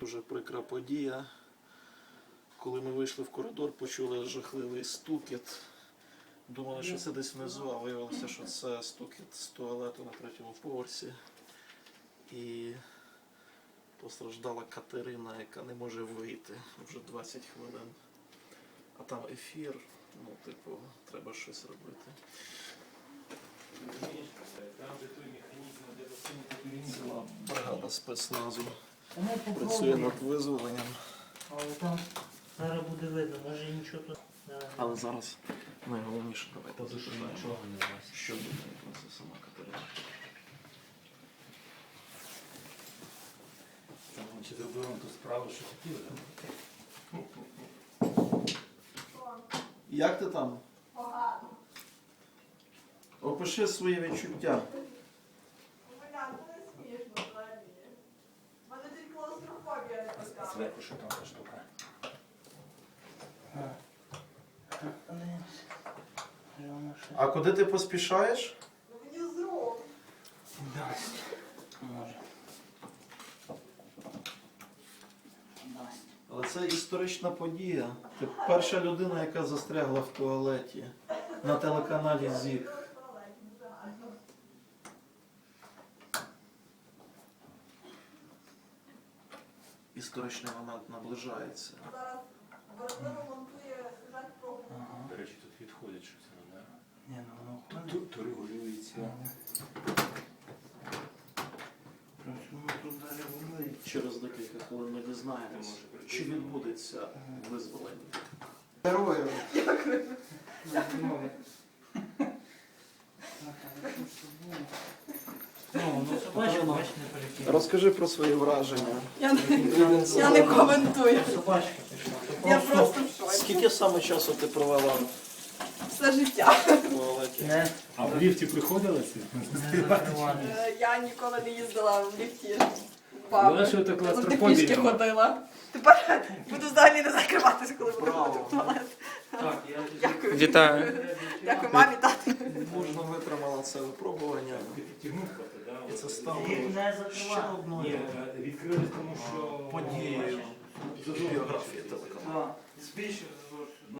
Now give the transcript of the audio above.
Дуже прикра подія. Коли ми вийшли в коридор, почули жахливий стукіт. Думали, що це десь внизу, а виявилося, що це стукіт з туалету на третьому поверсі. І постраждала Катерина, яка не може вийти вже 20 хвилин. А там ефір, ну, типу, треба щось робити. Ціла бригада спецназу Та ми працює над визволенням. Але там зараз буде видно, може нічого тут Але зараз найголовніше давайте запитаємо, нічого не влазить. що думає про це сама Катерина. Там чи зробили ту справу, що хотіли? Як ти там? Погано. Опиши свої відчуття. Бля, це не смішно взагалі. У мене тільки клаустрофобія не А така. Зверху що там за штука? А куди ти поспішаєш? Мені з. Дасть. Може. Дасть. Але це історична подія. Ти перша людина, яка застрягла в туалеті на телеканалі ЗІК. Я в туалеті, дуже гарно. Історичний момент наближається. Зараз важливо монтує сюжет про До речі, тут відходять щось, да? Ні, ну воно Тут, ходить. тут, регулюється. Причому тут далі воно Через декілька хвилин ми дізнаємося, чи відбудеться визволення. Герою. Ну, ну собачка. Розкажи про свої враження. Я не, я не коментую. Собачка пішла. Я просто в шоці. Скільки саме часу ти провела Все життя. в туалеті? Не, А в ліфті закривали. Е, Я ніколи не їздила в ліфті. Була що така Я завжди пішки ходила. Тепер буду взагалі не закриватись, коли буду Браво. ходити в туалет. Так, я Дякую. Вітаю. Дякую мамі, тату. Можна витримала це випробування. І це стало ще одною відкрили, тому що... подією біографії телеканалу.